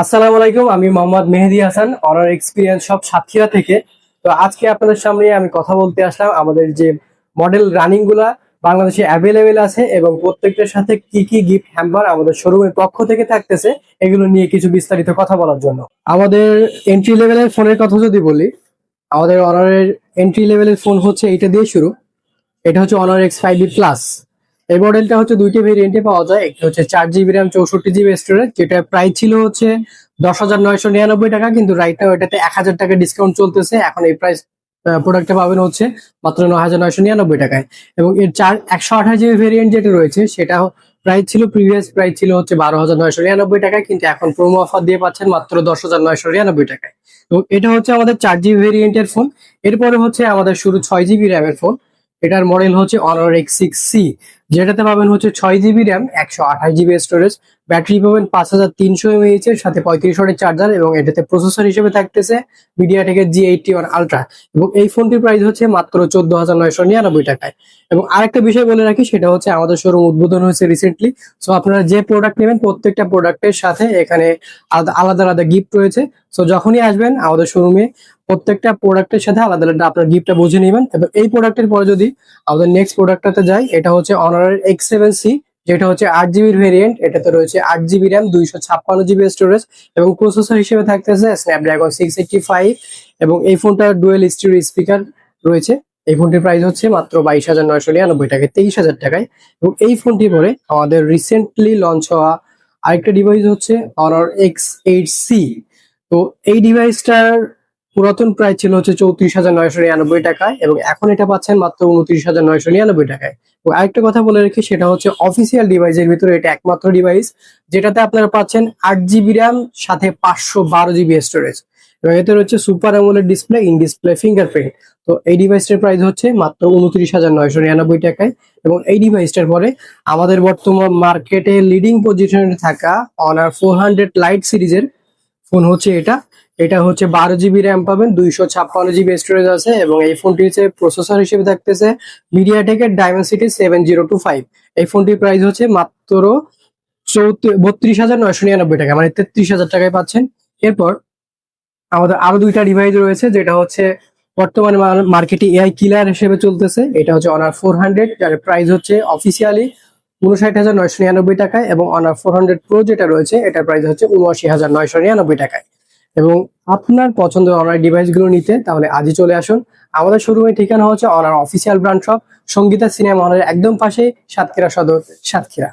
আসসালামু আলাইকুম, আমি মোহাম্মদ মেহেদি হাসান অনার এক্সপিরিয়েন্স সব সাতক্ষীরা থেকে। তো আজকে আপনাদের সামনে আমি কথা বলতে আসলাম আমাদের যে মডেল রানিংগুলা বাংলাদেশে অ্যাভেলেবেল আছে এবং প্রত্যেকটার সাথে কি কি গিফট হ্যাম্পার আমাদের শোরুমের পক্ষ থেকে থাকতেছে, এগুলো নিয়ে কিছু বিস্তারিত কথা বলার জন্য। আমাদের এন্ট্রি লেভেলের ফোনের কথা যদি বলি, আমাদের অনারের এন্ট্রি লেভেলের ফোন হচ্ছে এইটা দিয়ে শুরু। এটা হচ্ছে অনার এক্স ফাইভ প্লাস এই মডেলটা হচ্ছে দুইটি ভেরিয়েন্টে পাওয়া যায়। একটা হচ্ছে চার জিবি র্যাম চৌষট্টি জিবি স্টোরেজ যেটা প্রাইস ছিল হচ্ছে দশ হাজার নয়শো নিরানব্বই টাকা, কিন্তু রাইট নাও এটাতে এক হাজার টাকা ডিসকাউন্ট চলতেছে। এখন এই প্রাইস প্রোডাক্টটা পাবেন হচ্ছে মাত্র নয় হাজার নয়শো নিরানব্বই টাকায়। এবং এর চার, একশো আঠাশ জিবি ভেরিয়েন্ট যেটা রয়েছে সেটা প্রাইস ছিল প্রিভিয়াস প্রাইস ছিল হচ্ছে বারো হাজার নয়শো নিরানব্বই টাকায়, কিন্তু এখন প্রোমো অফার দিয়ে পাচ্ছেন মাত্র দশ হাজার নয়শো নিরানব্বই টাকায়। তো এটা হচ্ছে আমাদের চার জিবি ভেরিয়েন্টের ফোন এরপরে হচ্ছে আমাদের শুরু ছয় জিবি র্যামের ফোন এটার মডেল হচ্ছে অনার এক্স সিক্স সি যেটাতে পাবেন হচ্ছে ছয় জিবি র্যাম একশো আঠাশ জিবি স্টোরেজ ব্যাটারি পাবেন পাঁচ হাজার তিনশো এমএইচ এর সাথে পঁয়ত্রিশ ওয়াটের চার্জার এবং এটাতে প্রসেসর হিসেবে থাকতেছে মিডিয়াটেকের জি এইটটি ওয়ান আলট্রা এবং এই ফোনটির প্রাইস হচ্ছে মাত্র চোদ্দ হাজার নয়শো নিরানব্বই টাকায়। এবং আরেকটা বিষয় বলে রাখি, সেটা হচ্ছে আমাদের শোরুম উদ্বোধন হয়েছে রিসেন্টলি সো আপনারা যে প্রোডাক্ট নেবেন, প্রত্যেকটা প্রোডাক্টের সাথে এখানে আলাদা আলাদা গিফট রয়েছে। সো যখনই আসবেন আমাদের শোরুমে প্রত্যেকটা প্রোডাক্টের সাথে আলাদা আলাদা আপনার গিফটটা বুঝে নেবেন। এবং এই প্রোডাক্টের পরে যদি আমাদের নেক্সট প্রোডাক্টটাতে যাই, এটা হচ্ছে অনারের এক্স সেভেন সি, যেটা হচ্ছে আট জিবির ভেরিয়েন্ট এটাতে রয়েছে আট জিবি র্যাম, দুইশো ছাপ্পান্ন জিবি স্টোরেজ এবং প্রসেসর হিসেবে থাকতেছে স্ন্যাপড্রাগন সিক্স এইটটি ফাইভ এবং এই ফোনটার ডুয়েল স্টিরিও স্পিকার রয়েছে। এই ফোনটির প্রাইস হচ্ছে মাত্র বাইশ হাজার নয়শো নিরানব্বই টাকায় তেইশ হাজার টাকায় এবং এই ফোনটি পরে আমাদের রিসেন্টলি লঞ্চ হওয়া আরেকটা ডিভাইস হচ্ছে অনার এক্স এইট সি তো এই ডিভাইসটার পুরাতন প্রাইস ছিল হচ্ছে চৌত্রিশ হাজার নয়শো নিরানব্বই টাকায় এবং এখন এটা পাচ্ছেন মাত্র উনত্রিশ হাজার নয়শো নিরানব্বই টাকায়। এবং আরেকটা কথা বলে রাখি, সেটা হচ্ছে অফিসিয়াল ডিভাইসের ভিতরে এটা একমাত্র ডিভাইস যেটাতে আপনারা পাচ্ছেন আট জিবি র্যাম সাথে পাঁচশো বারো জিবি স্টোরেজ এবং এতে রয়েছে super AMOLED display in display fingerprint তো এই ডিভাইসটার প্রাইস হচ্ছে মাত্র উনত্রিশ হাজার নয়শো নিরানব্বই টাকায়। এবং এই ডিভাইসটার পরে আমাদের বর্তমান মার্কেটে লিডিং পজিশনে থাকা অনার ফোর হান্ড্রেড লাইট সিরিজের ফোন হচ্ছে এটা। এটা হচ্ছে বারো জিবি র্যাম পাবেন, দুইশো ছাপ্পান্ন জিবি স্টোরেজ আছে এবং এই ফোনটি হচ্ছে প্রসেসর হিসেবে থাকতেছে মিডিয়াটেকের Dimensity seven zero two five এই ফোনটির প্রাইস হচ্ছে মাত্র বত্রিশ হাজার নয়শো নিরানব্বই টাকা মানে তেত্রিশ হাজার টাকায় পাচ্ছেন। এরপর আমাদের আরও দুইটা ডিভাইস রয়েছে, যেটা হচ্ছে বর্তমানে মার্কেটে এআই কিলার হিসেবে চলতেছে। এটা হচ্ছে অনার ফোর হান্ড্রেড যার প্রাইস হচ্ছে অফিসিয়ালি উনষাট হাজার নয়শো নিরানব্বই টাকায় এবং অনার ফোর হান্ড্রেড প্রো যেটা রয়েছে, এটার প্রাইস হচ্ছে উনআশি হাজার নয়শো নিরানব্বই টাকায়। এবং আপনার পছন্দের অনলাইন ডিভাইসগুলো নিতে, তাহলে আজই চলে আসুন। আমাদের শোরুমের ঠিকানা হচ্ছে Honor official branch shop Sangeeta cinema হলের একদম পাশে সাতক্ষীরা সদর, সাতক্ষীরা।